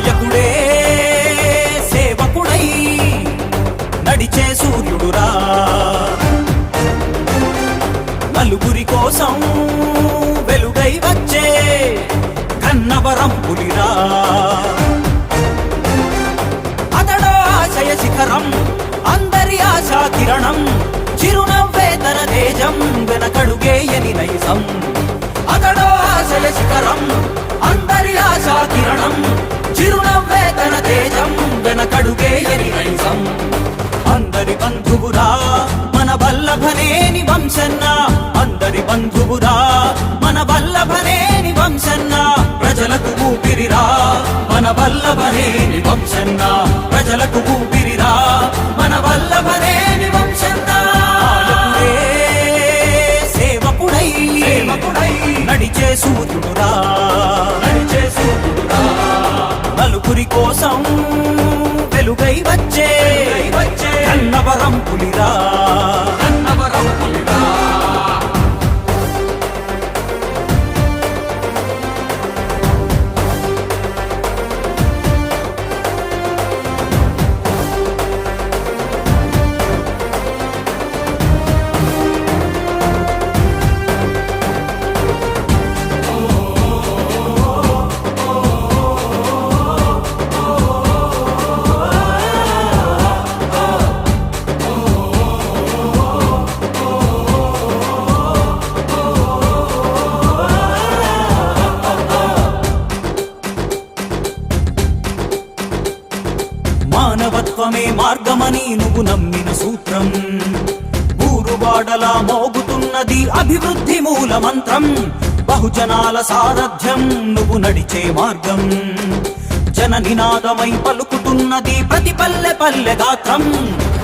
నాయకుడే సేవకుడై నడిచే సూర్యుడురా. నలుగురి కోసం వెలుగై వచ్చే కన్నవరం పులిరా అతడో ఆశయ శిఖరం అందరి ఆశా కిరణం చిరునవ్వే తన తేజం వెనకడుగేయని ఆశయ శిఖరం అందరి ఆశా కిరణం బంధువురా మన వల్లభనేని వంశన్న. అందరి బంధువురా మన వల్లభనేని వంశన్న. ప్రజలకు ఊపిరిరా మన వల్లభనేని వంశన్న. ప్రజలకు ఊపిరిరా మన వల్లభనేని వంశన్న. సేవకుడై సేవకుడై. నడిచే సూర్యుడురా నడిచే సూర్యుడురా నలుగురి కోసం పులిరా మానవత్వమే మార్గమని నువ్వు నమ్మిన సూత్రం. ఊరువాడలా మోగుతున్నది అభివృద్ధి మూల మంత్రం బహుజనాల సారథ్యం నువ్వు నడిచే మార్గం. జన నినాదమై పలుకుతున్నది ప్రతి పల్లె పల్లె గాత్రం.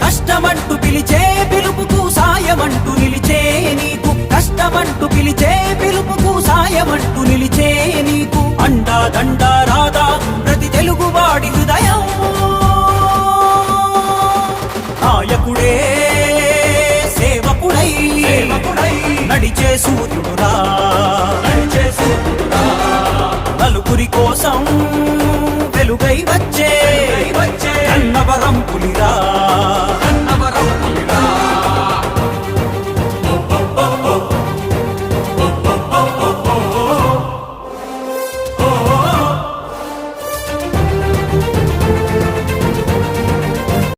కష్టమంటూ పిలిచే పిలుపుకు సాయమంటూ నిలిచే నీకు. కష్టమంటూ పిలిచే పిలుపుకు సాయమంటూ నిలిచే నాయకుడే సేవకుడై నడిచే సూర్యుడురా. నడిచే సూర్యుడురా. నలుగురి కోసం వెలుగై వచ్చే వచ్చే కన్నవరం పులిరా.